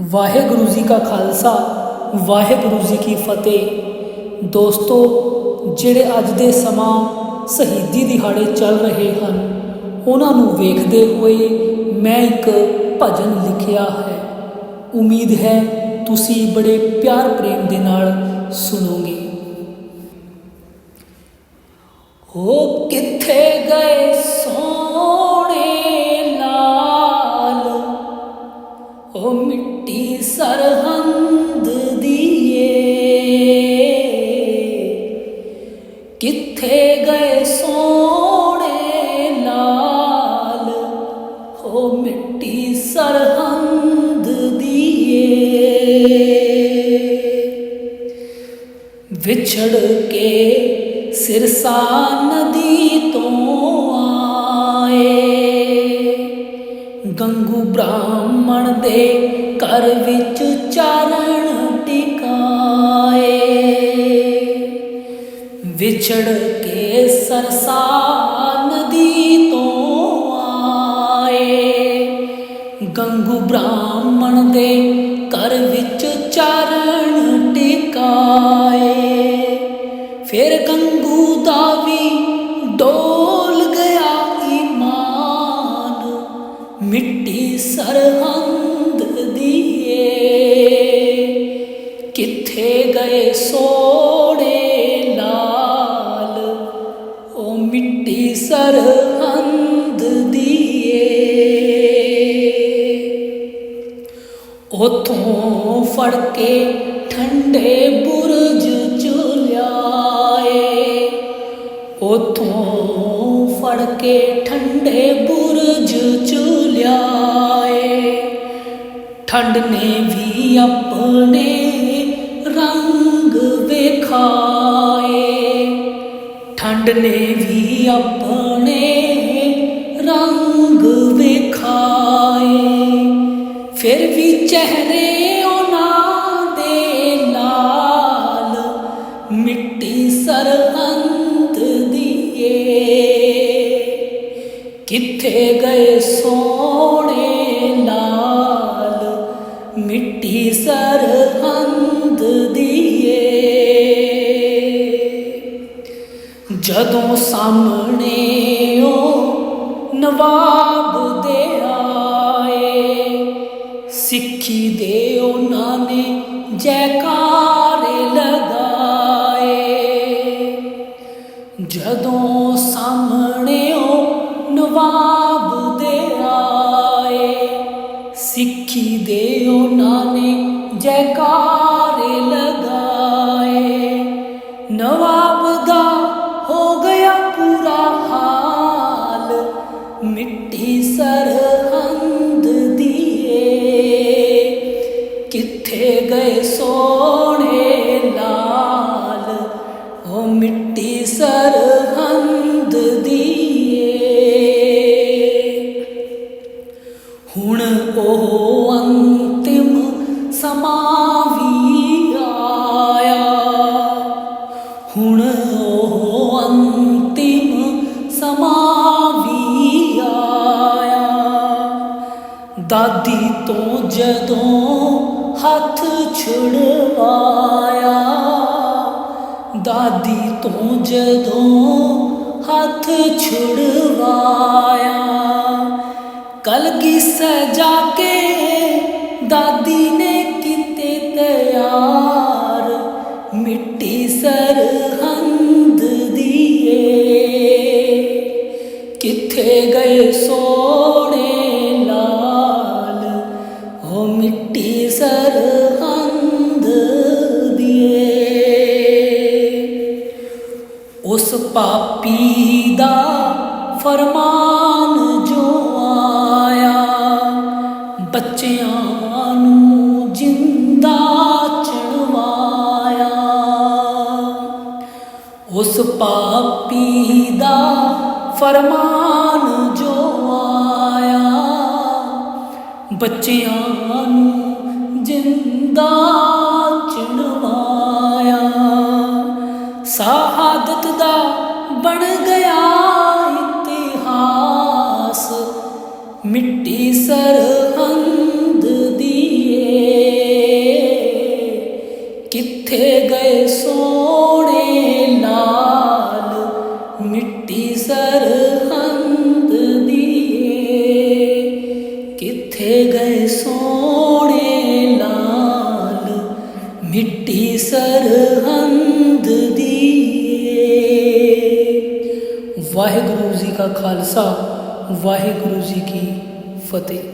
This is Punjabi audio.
ਵਾਹਿਗੁਰੂ ਜੀ ਕਾ ਖਾਲਸਾ, ਵਾਹਿਗੁਰੂ ਜੀ ਕੀ ਫਤਿਹ। ਦੋਸਤੋ, ਜਿਹੜੇ ਅੱਜ ਦੇ ਸਮਾਂ ਸ਼ਹੀਦੀ ਦਿਹਾੜੇ ਚੱਲ ਰਹੇ ਹਨ, ਉਹਨਾਂ ਨੂੰ ਵੇਖਦੇ ਹੋਏ ਮੈਂ ਇੱਕ ਭਜਨ ਲਿਖਿਆ ਹੈ। ਉਮੀਦ ਹੈ ਤੁਸੀਂ ਬੜੇ ਪਿਆਰ ਪ੍ਰੇਮ ਦੇ ਨਾਲ ਸੁਣੋਗੇ। ਹੋ ਕਿੱਥੇ ਗਏ ਸੋਹਣੇ ਵਿਛੜ ਕੇ ਸਿਰਸਾ ਨਦੀ ਤੋਂ ਆਏ। ਗੰਗੂ ਬ੍ਰਾਹਮਣ ਦੇ ਘਰ ਵਿੱਚ ਚਾਰਣ ਟਿਕਾਏ। ਵਿਛੜ ਕੇ ਸਰਸਾ ਨਦੀ ਤੋਂ ਆਏ। ਗੰਗੂ ਬ੍ਰਾਹਮਣ ਦੇ ਘਰ ਵਿੱਚ ਚਾਰਣ ਟਿਕਾਏ। ਗਏ ਸੋੜੇ ਲਾਲ ਉਹ ਮਿੱਟੀ ਸਰਹੰਦ ਦੀਏ। ਉਥੋਂ ਫੜ ਕੇ ਠੰਡੇ ਬੁਰਜ ਚ ਲਿਆਏ। ਉਥੋਂ ਫੜ ਕੇ ਠੰਡੇ ਬੁਰਜ ਚ ਲਿਆਏ। ਠੰਡ ਨੇ ਵੀ ਆਪਣੇ ਰੰਗ ਵੇਖਾਏ। ਠੰਡ ਨੇ ਵੀ ਆਪਣੇ ਰੰਗ ਵੇਖਾਏ। ਫਿਰ ਵੀ ਚਿਹਰੇ ਉਹਨਾਂ ਦੇ ਲਾਲ ਮਿੱਟੀ ਸਰਹੰਦ ਦੀਏ। ਕਿੱਥੇ ਗਏ ਸੋਹਣੇ ਲਾਲ ਮਿੱਟੀ ਸਰਹੰਦ ਦੀ ਜਦੋਂ ਸਾਹਮਣੇ ਉਹ ਨਵਾਬ ਦੇ ਆਏ ਸਿੱਖੀ ਦੇ ਉਹਨਾਂ ਨੇ ਜੈਕਾਰੇ ਹੁਣ ਉਹ ਅੰਤਿਮ ਸਮਾਂ ਵੀ ਆਇਆ। ਹੁਣ ਉਹ ਅੰਤਿਮ ਸਮਾਂ ਵੀ ਆਇਆ। ਦਾਦੀ ਤੋਂ ਜਦੋਂ ਹੱਥ ਛੁੜਵਾਇਆ ਦਾਦੀ ਤੋਂ ਜਦੋਂ ਹੱਥ ਛੁੜਵਾਇਆ ਕਲਗੀ ਸਜਾ ਕੇ, ਦਾਦੀ ਨੇ ਕੀਤੇ ਤਿਆਰ। ਮਿੱਟੀ ਸਰਹੰਦ ਦੀਏ। ਕਿੱਥੇ ਗਏ ਸੋਹਣੇ ਲਾਲ? ਉਹ ਮਿੱਟੀ ਸਰਹੰਦ ਦੀਏ। ਉਸ ਪਾਪੀ ਦਾ ਫਰਮਾਨ ਉਸ ਪਾਪੀ ਦਾ ਫਰਮਾਨ ਜੋ ਆਇਆ। ਬੱਚਿਆਂ ਨੂੰ ਜਿੰਦਾ ਚਣਵਾਇਆ। ਸ਼ਹਾਦਤ ਦਾ ਬਣ ਗਿਆ ਇਤਿਹਾਸ। ਮਿੱਟੀ ਸਰ ਕਿੱਥੇ ਗਏ ਸੋਹਣੇ ਲਾਲ ਮਿੱਟੀ ਸਰਹੰਦ ਦੀ ਵਾਹਿਗੁਰੂ ਜੀ ਕਾ ਖਾਲਸਾ, ਵਾਹਿਗੁਰੂ ਜੀ ਕੀ ਫਤਿਹ।